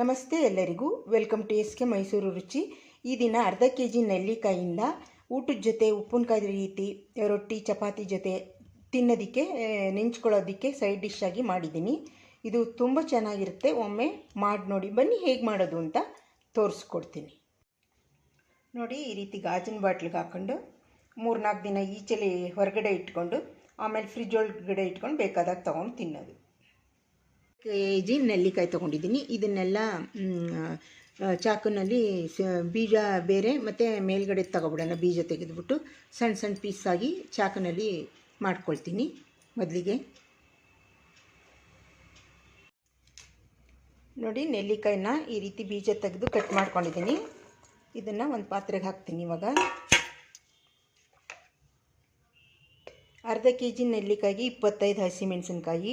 ನಮಸ್ತೆ ಎಲ್ಲರಿಗೂ. Welcome to S K Mysuru Ruchi. ಈ ದಿನ ಅರ್ಧ ಕೆ ಜಿ ನೆಲ್ಲಿಕಾಯಿಂದ ಊಟದ ಜೊತೆ ಉಪ್ಪಿನಕಾಯಿ ರೀತಿ, ರೊಟ್ಟಿ, ಚಪಾತಿ ಜೊತೆ ತಿನ್ನೋದಕ್ಕೆ ನೆಂಚ್ಕೊಳ್ಳೋದಕ್ಕೆ ಸೈಡ್ ಡಿಶ್ ಆಗಿ ಮಾಡಿದ್ದೀನಿ. ಇದು ತುಂಬ ಚೆನ್ನಾಗಿರುತ್ತೆ. ಒಮ್ಮೆ ಮಾಡಿ ನೋಡಿ. ಬನ್ನಿ ಹೇಗೆ ಮಾಡೋದು ಅಂತ ತೋರಿಸ್ಕೊಡ್ತೀನಿ. ನೋಡಿ, ಈ ರೀತಿ ಗಾಜಿನ ಬಾಟ್ಲಿಗೆ ಹಾಕ್ಕೊಂಡು ಮೂರ್ನಾಲ್ಕು ದಿನ ಈಚೆಲಿ ಹೊರಗಡೆ ಇಟ್ಕೊಂಡು, ಆಮೇಲೆ ಫ್ರಿಜ್ ಒಳಗಡೆ ಇಟ್ಕೊಂಡು ಬೇಕಾದಾಗ ತೊಗೊಂಡು ತಿನ್ನೋದು. ಕೆ ಜಿ ನೆಲ್ಲಿಕಾಯಿ ತೊಗೊಂಡಿದ್ದೀನಿ. ಇದನ್ನೆಲ್ಲ ಚಾಕುನಲ್ಲಿ ಬೀಜ ಬೇರೆ ಮತ್ತು ಮೇಲ್ಗಡೆ ತಗೊಬಿಡೋಣ, ಬೀಜ ತೆಗೆದುಬಿಟ್ಟು ಸಣ್ಣ ಸಣ್ಣ ಪೀಸಾಗಿ ಚಾಕುನಲ್ಲಿ ಮಾಡ್ಕೊಳ್ತೀನಿ ಮೊದಲಿಗೆ. ನೋಡಿ, ನೆಲ್ಲಿಕಾಯಿನ ಈ ರೀತಿ ಬೀಜ ತೆಗೆದು ಕಟ್ ಮಾಡ್ಕೊಂಡಿದ್ದೀನಿ. ಇದನ್ನು ಒಂದು ಪಾತ್ರೆಗೆ ಹಾಕ್ತೀನಿ ಇವಾಗ. ಅರ್ಧ ಕೆ ಜಿ ನೆಲ್ಲಿಕಾಯಿಗೆ ಇಪ್ಪತ್ತೈದು ಹಸಿಮೆಣಸಿನ್ಕಾಯಿ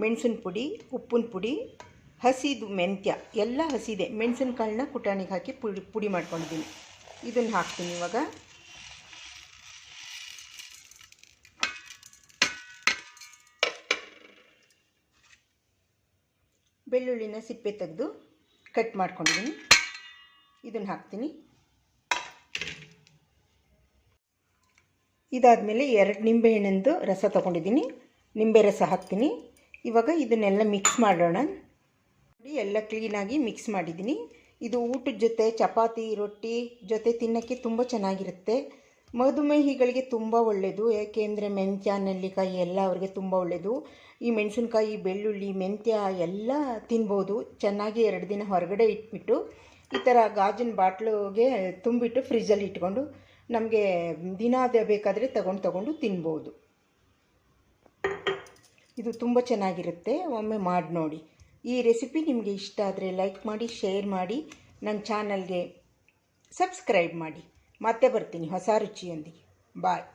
ಮೆಣಸಿನ ಪುಡಿ, ಉಪ್ಪಿನ ಪುಡಿ, ಹಸಿದು ಮೆಂತ್ಯ, ಎಲ್ಲ ಹಸಿದೆ. ಮೆಣಸಿನಕಾಳನ್ನ ಕುಟಾಣಿಗೆ ಹಾಕಿ ಪುಡಿ ಪುಡಿ ಮಾಡ್ಕೊಂಡಿದ್ದೀನಿ. ಇದನ್ನು ಹಾಕ್ತೀನಿ ಇವಾಗ. ಬೆಳ್ಳುಳ್ಳಿನ ಸಿಪ್ಪೆ ತೆಗೆದು ಕಟ್ ಮಾಡ್ಕೊಂಡಿದ್ದೀನಿ. ಇದನ್ನು ಹಾಕ್ತೀನಿ. ಇದಾದಮೇಲೆ ಎರಡು ನಿಂಬೆಹಣ್ಣಿಂದು ರಸ ತೊಗೊಂಡಿದ್ದೀನಿ. ನಿಂಬೆ ರಸ ಹಾಕ್ತೀನಿ. ಇವಾಗ ಇದನ್ನೆಲ್ಲ ಮಿಕ್ಸ್ ಮಾಡೋಣ. ನೋಡಿ, ಎಲ್ಲ ಕ್ಲೀನಾಗಿ ಮಿಕ್ಸ್ ಮಾಡಿದ್ದೀನಿ. ಇದು ಊಟದ ಜೊತೆ ಚಪಾತಿ, ರೊಟ್ಟಿ ಜೊತೆ ತಿನ್ನೋಕ್ಕೆ ತುಂಬ ಚೆನ್ನಾಗಿರುತ್ತೆ. ಮಧುಮೇಹಿಗಳಿಗೆ ತುಂಬ ಒಳ್ಳೆಯದು ಏಕೆಂದರೆ ಮೆಂತ್ಯ, ನೆಲ್ಲಿಕಾಯಿ ಎಲ್ಲ ಅವರಿಗೆ ತುಂಬ ಒಳ್ಳೆಯದು ಈ ಮೆಣಸಿನ್ಕಾಯಿ, ಬೆಳ್ಳುಳ್ಳಿ, ಮೆಂತ್ಯ ಎಲ್ಲ ತಿನ್ಬೋದು. ಚೆನ್ನಾಗಿ ಎರಡು ದಿನ ಹೊರಗಡೆ ಇಟ್ಬಿಟ್ಟು ಈ ಥರ ಗಾಜಿನ ಬಾಟ್ಲಿಗೆ ತುಂಬಿಟ್ಟು ಫ್ರಿಜ್ಜಲ್ಲಿ ಇಟ್ಕೊಂಡು ನಮಗೆ ದಿನ ಬೇಕಾದರೆ ತಗೊಂಡು ತಗೊಂಡು ತಿನ್ಬೋದು. ಇದು ತುಂಬ ಚೆನ್ನಾಗಿರುತ್ತೆ. ಒಮ್ಮೆ ಮಾಡಿ ನೋಡಿ. ಈ ರೆಸಿಪಿ ನಿಮಗೆ ಇಷ್ಟ ಆದರೆ ಲೈಕ್ ಮಾಡಿ, ಶೇರ್ ಮಾಡಿ ನನ್ನ ಚಾನಲ್ಗೆ ಸಬ್ಸ್ಕ್ರೈಬ್ ಮಾಡಿ. ಮತ್ತೆ ಬರ್ತೀನಿ ಹೊಸ ರುಚಿಯೊಂದಿಗೆ. ಬಾಯ್.